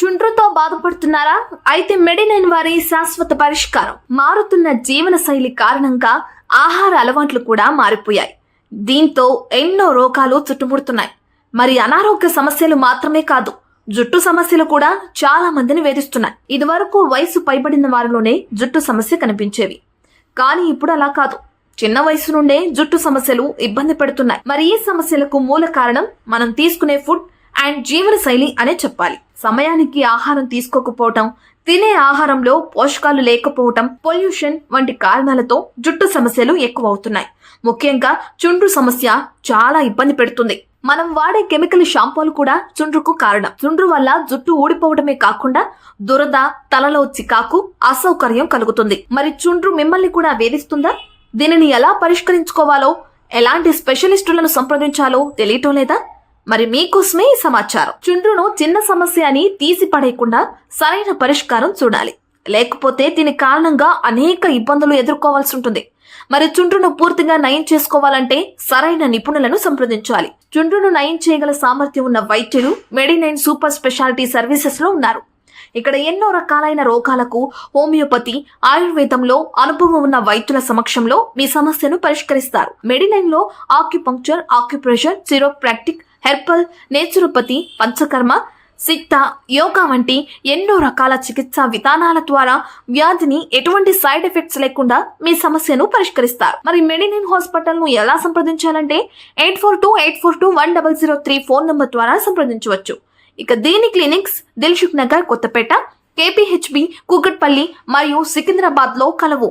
చుండ్రుతో బాధపడుతున్నారా? అయితే మెడినైన్ వారి శాశ్వత పరిష్కారం. మారుతున్న జీవన శైలి కారణంగా ఆహార అలవాట్లు కూడా మారిపోయాయి. దీంతో ఎన్నో రోగాలు చుట్టుముడుతున్నాయి. మరి అనారోగ్య సమస్యలు మాత్రమే కాదు జుట్టు సమస్యలు కూడా చాలా మందిని వేధిస్తున్నాయి. ఇదివరకు వయసు పైబడిన వారిలోనే జుట్టు సమస్య కనిపించేవి. కానీ ఇప్పుడు అలా కాదు. చిన్న వయసు నుండే జుట్టు సమస్యలు ఇబ్బంది పెడుతున్నాయి. మరి ఈ సమస్యలకు మూల కారణం మనం తీసుకునే ఫుడ్ అండ్ జీవనశైలి అనే చెప్పాలి. సమయానికి ఆహారం తీసుకోకపోవటం తినే ఆహారంలో పోషకాలు లేకపోవటం పొల్యూషన్ వంటి కారణాలతో జుట్టు సమస్యలు ఎక్కువ అవుతున్నాయి ముఖ్యంగా చుండ్రు సమస్య చాలా ఇబ్బంది పెడుతుంది. మనం వాడే కెమికల్ షాంపూలు కూడా చుండ్రుకు కారణం. చుండ్రు వల్ల జుట్టు ఊడిపోవడమే కాకుండా దురద తలలో చికాకు అసౌకర్యం కలుగుతుంది. మరి చుండ్రు మిమ్మల్ని కూడా వేధిస్తుందా? దీనిని ఎలా పరిష్కరించుకోవాలో ఎలాంటి స్పెషలిస్టులను సంప్రదించాలో తెలియటం లేదా? మరి మీకోసమే ఈ సమాచారం. చుండ్రును చిన్న సమస్య అని తీసి పడేయకుండా సరైన పరిష్కారం చూడాలి. లేకపోతే దీని కారణంగా అనేక ఇబ్బందులు ఎదుర్కోవాల్సి ఉంటుంది. మరి చుండ్రును పూర్తిగా నయం చేసుకోవాలంటే సరైన నిపుణులను సంప్రదించాలి. చుండ్రును నయం చేయగల సామర్థ్యం ఉన్న వైద్యులు మెడినైన్ సూపర్ స్పెషాలిటీ సర్వీసెస్లో ఉన్నారు. ఇక్కడ ఎన్నో రకాలైన రోగాలకు హోమియోపతి ఆయుర్వేదంలో అనుభవం ఉన్న వైద్యుల సమక్షంలో మీ సమస్యను పరిష్కరిస్తారు. మెడిలైన్లో acupuncture acupressure chiropractic herbal naturopathy panchakarma Siddha yoga వంటి ఎన్నో రకాల చికిత్సా విధానాల ద్వారా వ్యాధిని ఎటువంటి సైడ్ ఎఫెక్ట్స్ లేకుండా మీ సమస్యను పరిష్కరిస్తారు. మరి మెడినిన్ హాస్పిటల్ను ఎలా సంప్రదించాలంటే eight four two eight four two one double zero three phone number ద్వారా సంప్రదించవచ్చు. ఇక దీని clinics Dilsukhnagar Kothapet KPHB Kukatpally మరియు సికింద్రాబాద్లో కలవు.